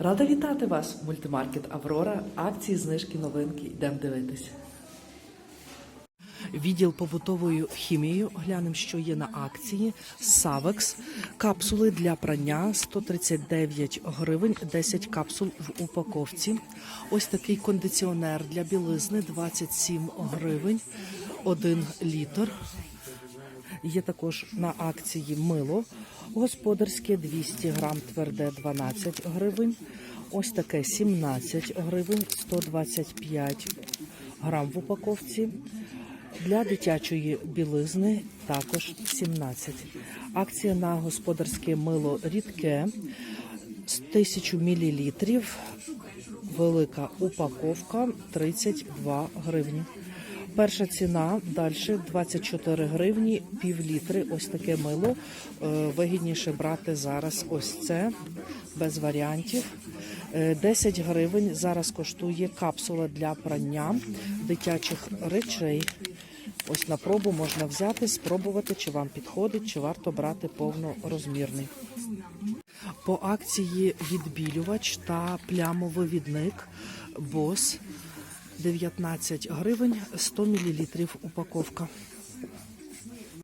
Рада вітати вас, мультимаркет Аврора. Акції, знижки, новинки. Йдемо дивитися. Відділ побутовою хімією. Глянемо, що є на акції. Савекс. Капсули для прання 139 гривень, 10 капсул в упаковці. Ось такий кондиціонер для білизни 27 гривень, 1 літр. Є також на акції мило господарське 200 грам тверде 12 гривень. Ось таке 17 гривень, 125 грам в упаковці. Для дитячої білизни також 17. Акція на господарське мило рідке 1000 мл. Велика упаковка 32 гривні. Перша ціна далі 24 гривні, пів літри. Ось таке мило. Е, Вигідніше брати зараз ось це без варіантів. Е, 10 гривень зараз коштує капсула для прання дитячих речей. Ось на пробу можна взяти, спробувати, чи вам підходить, чи варто брати повнорозмірний. По акції відбілювач та плямовивідник БОС 19 гривень 100 мл упаковка.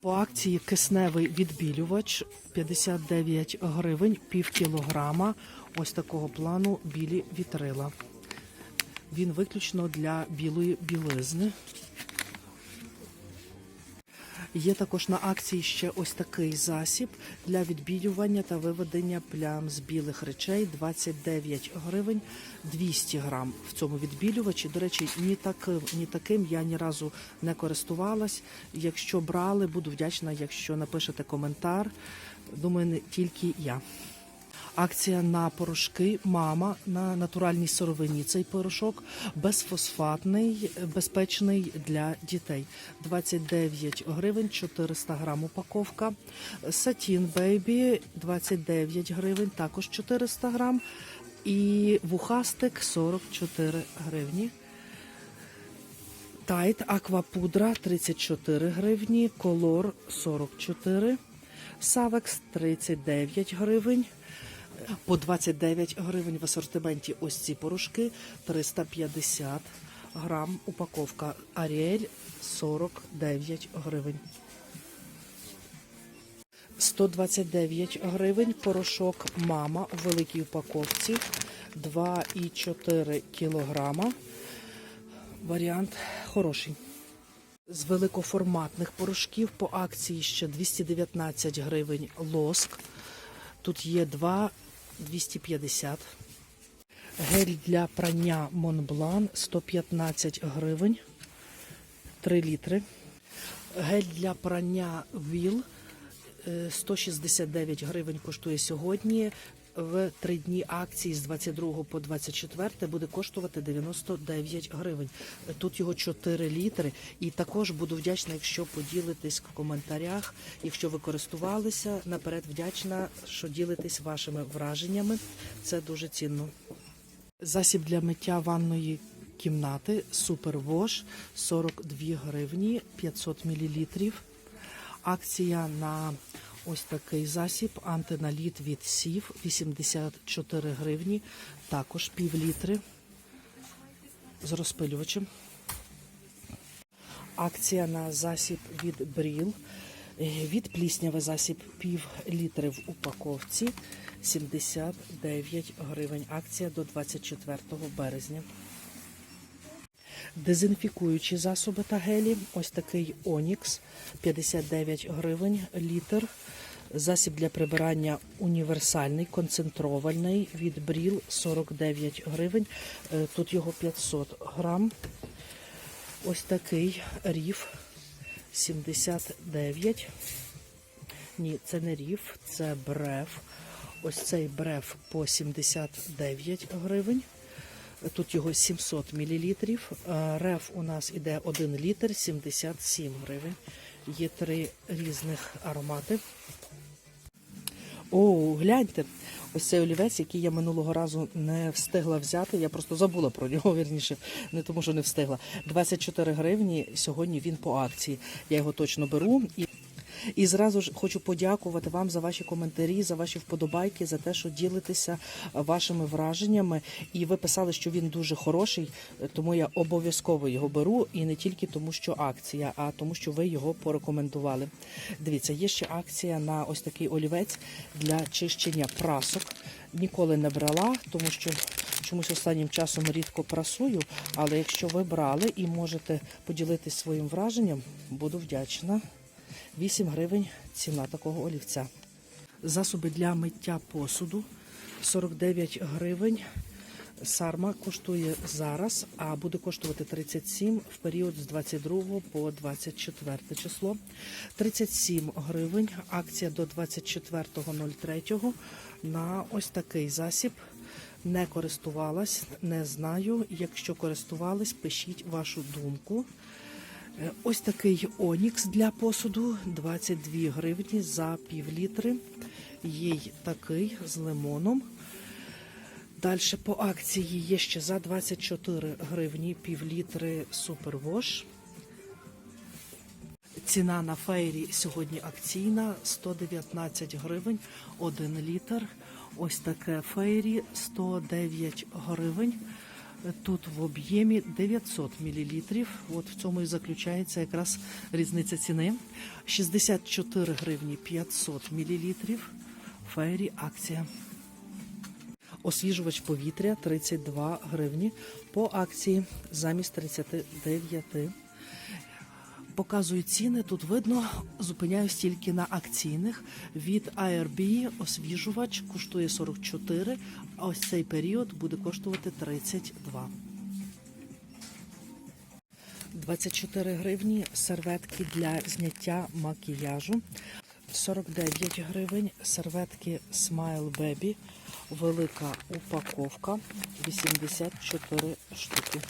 По акції кисневий відбілювач 59 гривень, пів кілограма. Ось такого плану білі вітрила. Він виключно для білої білизни. Є також на акції ще ось такий засіб для відбілювання та виведення плям з білих речей 29 гривень 200 грам в цьому відбілювачі. До речі, ні таким, ні таким я ні разу не користувалась. Якщо брали, буду вдячна, якщо напишете коментар. Думаю, не тільки я. Акція на порошки Мама на натуральній сировині. Цей порошок безфосфатний, безпечний для дітей. 29 гривень, 400 грам упаковка. Сатін Бейбі 29 гривень, також 400 грам. І вухастик 44 гривні. Тайт Аквапудра 34 гривні, Колор 44, Савекс 39 гривень. По 29 гривень в асортименті ось ці порошки 350 грам упаковка. Аріель 49 гривень. 129 гривень порошок Мама у великій упаковці 2,4 кілограма. Варіант хороший. З великоформатних порошків по акції ще 219 гривень лоск. Тут є 2 250. Гель для прання Монблан 115 гривень. 3 літри. Гель для прання Віл 169 гривень коштує сьогодні. В три дні акції з 22 по 24 буде коштувати 99 гривень. Тут його 4 літри. І також буду вдячна, якщо поділитесь в коментарях. Якщо ви користувалися, наперед вдячна, що ділитесь вашими враженнями. Це дуже цінно. Засіб для миття ванної кімнати Супервош 42 гривні 500 мл. Акція на ось такий засіб антиналіт від сів 84 гривні, також пів літри з розпилювачем. Акція на засіб від Бріл. Від плісняви засіб пів літри в упаковці 79 гривень. Акція до 24 березня. Дезінфікуючі засоби та гелі. Ось такий Онікс 59 гривень літр. Засіб для прибирання універсальний, концентрований від Бріл 49 гривень. Е, Тут його 500 грам. Ось такий ріф 79. Ні, це не ріф, це бреф. Ось цей бреф по 79 гривень. Тут його 700 мл. Реф у нас іде 1 літр 77 гривень. Є три різних аромати. О, гляньте, ось цей олівець, який я минулого разу не встигла взяти. Я просто забула про нього, вірніше, не тому, що не встигла. 24 гривні. Сьогодні він по акції. Я його точно беру. І І зразу ж хочу подякувати вам за ваші коментарі, за ваші вподобайки, за те, що ділитеся вашими враженнями. І ви писали, що він дуже хороший, тому я обов'язково його беру. І не тільки тому, що акція, а тому, що ви його порекомендували. Дивіться, є ще акція на ось такий олівець для чищення прасок. Ніколи не брала, тому що чомусь останнім часом рідко прасую. Але якщо ви брали і можете поділитись своїм враженням, буду вдячна. 8 гривень ціна такого олівця. Засоби для миття посуду 49 гривень. Сарма коштує зараз, а буде коштувати 37 в період з 22 по 24 число. 37 гривень. Акція до 24.03 на ось такий засіб. Не користувалась, не знаю. Якщо користувались, пишіть вашу думку. Ось такий онікс для посуду 22 гривні за пів літри. Є й такий з лимоном. Далі по акції є ще за 24 гривні пів літри супервош. Ціна на фейрі сьогодні акційна 119 гривень 1 літр. Ось таке фейрі 109 гривень. Тут в об'ємі 900 мл. От в цьому і заключається якраз різниця ціни. 64 гривні 500 мл. Фейрі акція. Освіжувач повітря 32 гривні по акції замість 39. Показую ціни. Тут видно, зупиняюсь тільки на акційних. Від ARB освіжувач коштує 44, а ось цей період буде коштувати 32. 24 гривні серветки для зняття макіяжу. 49 гривень серветки Smile Baby. Велика упаковка 84 штуки.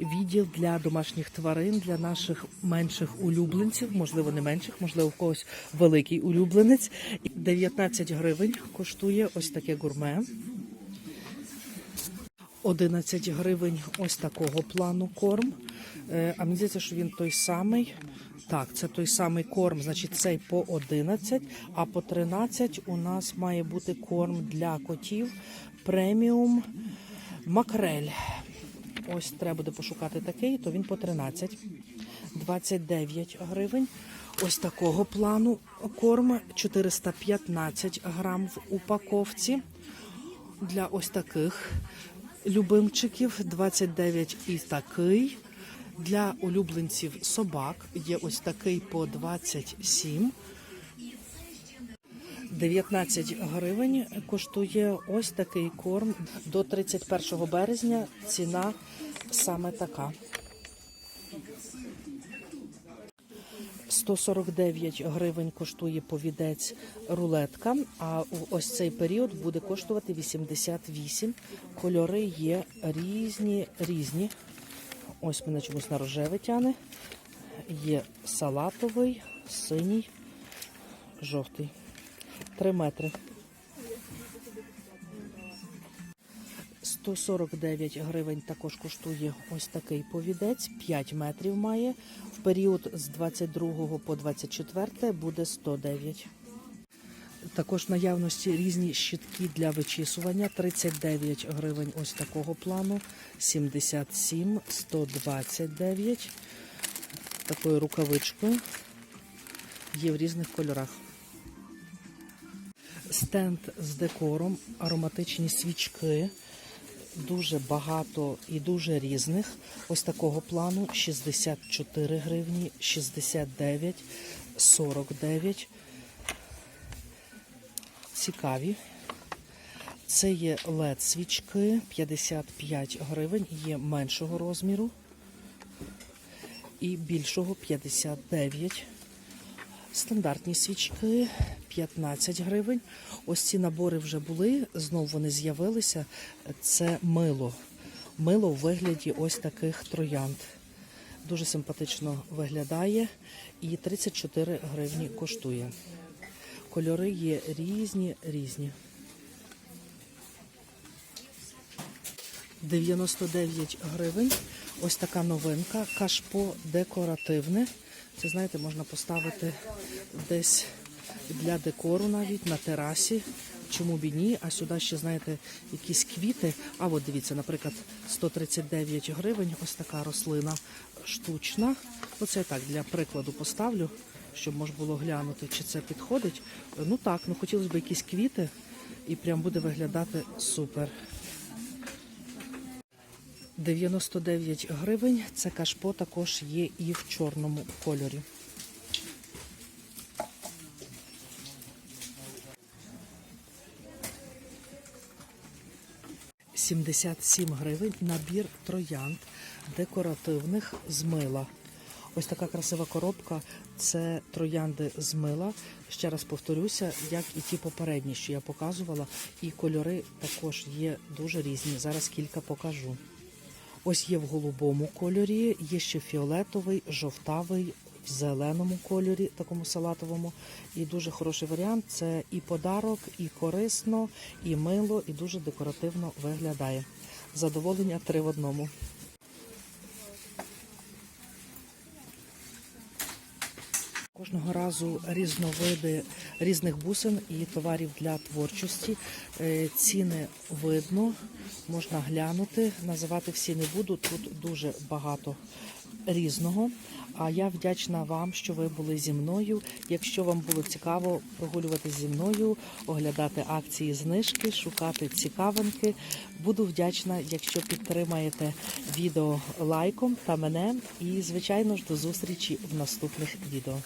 Відділ для домашніх тварин, для наших менших улюбленців, можливо, не менших, можливо, в когось великий улюбленець. 19 гривень коштує ось таке гурме. 11 гривень ось такого плану корм. Е, А мені здається, що він той самий. Так, це той самий корм, значить цей по 11, а по 13 у нас має бути корм для котів преміум макрель. Ось треба буде пошукати такий, то він по 13. 29 гривень. Ось такого плану корм 415 грам в упаковці. Для ось таких любимчиків 29 і такий. Для улюбленців собак є ось такий по 27. 19 гривень коштує ось такий корм. До 31 березня ціна саме така. 149 гривень коштує повідець рулетка, а ось цей період буде коштувати 88. Кольори є різні, різні. Ось мене чомусь на рожеве тяне. Є салатовий, синій, жовтий. 3 метри. 149 гривень також коштує ось такий повідець, 5 метрів має. В період з 22 по 24 буде 109. Також наявності різні щітки для вичісування. 39 гривень ось такого плану, 77, 129. Такою рукавичкою. Є в різних кольорах. Стенд з декором, ароматичні свічки. Дуже багато і дуже різних. Ось такого плану 64 гривні, 69, 49. Цікаві. Це є led свічки 55 гривень, є меншого розміру і більшого 59. Стандартні свічки 15 гривень. Ось ці набори вже були, знов вони з'явилися. Це мило. Мило у вигляді ось таких троянд. Дуже симпатично виглядає і 34 гривні коштує. Кольори є різні, різні. 99 гривень. Ось така новинка. Кашпо декоративне. Це знаєте, можна поставити десь для декору навіть на терасі. Чому б і ні? А сюди ще, знаєте, якісь квіти. А от дивіться, наприклад, 139 гривень. Ось така рослина штучна. Оце так для прикладу поставлю, щоб можна було глянути, чи це підходить. Ну так, ну хотілося б якісь квіти, і прям буде виглядати супер. 99 гривень. Це кашпо також є і в чорному кольорі. – 77 гривень набір троянд декоративних з мила. Ось така красива коробка. Це троянди з мила. Ще раз повторюся, як і ті попередні, що я показувала. І кольори також є дуже різні. Зараз кілька покажу. Ось є в голубому кольорі, є ще фіолетовий, жовтавий, в зеленому кольорі, такому салатовому. І дуже хороший варіант. Це і подарок, і корисно, і мило, і дуже декоративно виглядає. Задоволення три в одному. Кожного разу різновиди різних бусин і товарів для творчості. Е, Ціни видно, можна глянути. Називати всі не буду. Тут дуже багато різного. А я вдячна вам, що ви були зі мною. Якщо вам було цікаво прогулювати зі мною, оглядати акції знижки, шукати цікавинки. Буду вдячна, якщо підтримаєте відео лайком та мене. І, звичайно ж, до зустрічі в наступних відео.